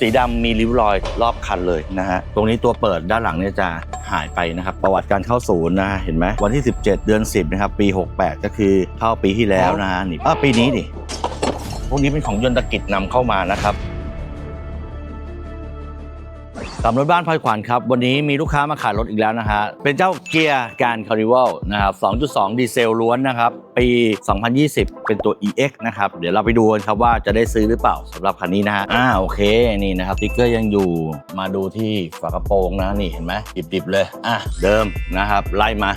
สีดำมีริ้วรอยรอบคันเลยนะฮะ ตรงนี้ตัวเปิดด้านหลังเนี่ยจะหายไปนะครับ ประวัติการเข้าศูนย์นะ เห็นไหมวันที่ 17 เดือน 10 นะครับ ปี 68 ก็คือเข้าปีที่แล้วนะฮะนี่อ้าวปีนี้นี่พวกนี้เป็นของยนตกิจนำเข้ามานะครับ กับรถบ้านพลอยขวัญครับ วันนี้มีลูกค้ามาขายรถอีกแล้วนะฮะ เป็นเจ้าเกียร์การคาริวัลนะครับ 2.2 ดีเซลล้วนนะครับ ปี 2020 เป็นตัว EX นะครับ เดี๋ยวเราไปดูกันครับว่าจะได้ซื้อหรือเปล่าสำหรับคันนี้นะฮะ อ่าโอเค นี่นะครับติ๊กเกอร์ยังอยู่ มาดูที่ฝากระโปรงนะ นี่เห็นไหมดิบๆเลย อะ เดิมนะครับ ไล่มา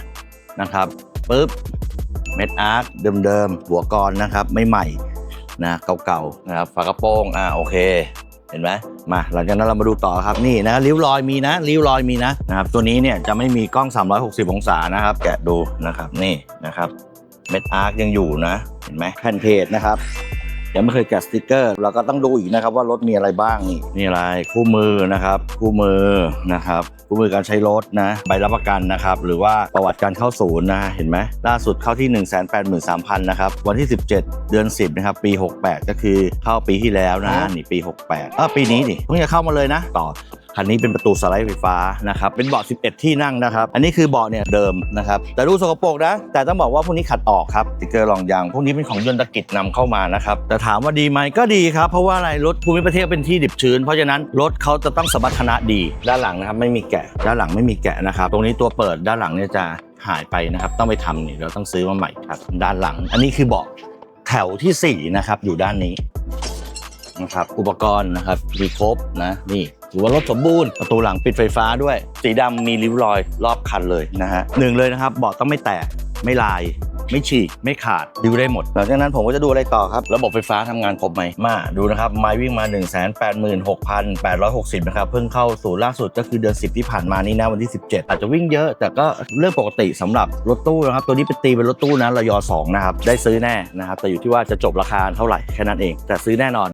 นะครับปุ๊บ เม็ดอาร์คเดิมๆหัวกรนะครับ ไม่ใหม่นะเก่าๆนะครับฝากระโปรงอ่าโอเค เห็นไหมมาหลังจากนั้นเรามาดูต่อครับนี่นะริ้วรอยมีนะริ้วรอยมีนะนะครับตัวนี้เนี่ยจะไม่มีกล้อง 360 องศานะครับ แกะดูนะครับนี่นะครับเม็ดอาร์คยังอยู่นะเห็นไหมแผ่นเพจนะครับ ยังไม่เคยแกะสติกเกอร์เราก็ต้องดูอีกนะครับว่ารถมีอะไรบ้างนี่นี่อะไรคู่มือนะครับ คู่มือนะครับคู่มือการใช้รถนะ ใบรับประกันนะครับ หรือว่าประวัติการเข้าศูนย์นะเห็นไหมล่าสุดเข้าที่ 1 8 3 0 0 0นะครับวันที่ 17 เดือน 10นะครับปี 68 ก็คือเข้าปีที่แล้วนะนี่ปี 68อะปีนี้นี่เพิ่งจะเข้ามาเลยนะต่อ คันนี้เป็นประตูสไลด์ไฟฟ้านะครับ เป็นเบาะ 11 ที่นั่งนะครับ อันนี้คือเบาะเนี่ยเดิมนะครับ แต่ดูสกปรกนะ แต่ต้องบอกว่าพวกนี้ขัดออกครับสติ๊กเกอร์รองยาง พวกนี้เป็นของยนตกิจนำเข้ามานะครับ แต่ถามว่าดีไหมก็ดีครับ เพราะว่าอะไรรถภูมิประเทศเป็นที่ดิบชื้น เพราะฉะนั้นรถเขาจะต้องสมรรถนะดี ด้านหลังนะครับไม่มีแกะ ด้านหลังไม่มีแกะนะครับ ตรงนี้ตัวเปิดด้านหลังเนี่ยจะหายไปนะครับ ต้องไปทำนี่เราต้องซื้อมาใหม่ครับ ด้านหลัง อันนี้คือเบาะแถวทีสี่4นะครับอยู่ด้านนี้นะครับอุปกรณ์นะครับมีครบนะนี่ ถือว่ารถสมบูรณ์ประตูหลังปิดไฟฟ้าด้วย สีดำมีริ้วรอยรอบคันเลยนะฮะหนึ่งเลยนะครับเบาะต้องไม่แตกไม่ลายไม่ฉีก ไม่ขาดดิวได้หมด หลังจากนั้นผมก็จะดูอะไรต่อครับ ระบบไฟฟ้าทำงานครบไหมมาดูนะครับ ไม้วิ่งมา 1 8 6 8 6 0 นะครับ เพิ่งเข้าสู่ล่าสุดก็คือเดือน 10 ที่ผ่านมานี่นะวันที่ 17 อาจจะวิ่งเยอะ แต่ก็เรื่องปกติสำหรับรถตู้นะครับ ตัวนี้เป็นตีเป็นรถตู้นะระยอ2นะครับ ได้ซื้อแน่นะครับ แต่อยู่ที่ว่าจะจบราคาเท่าไหร่แค่นั้นเอง แต่ซื้อแน่นอน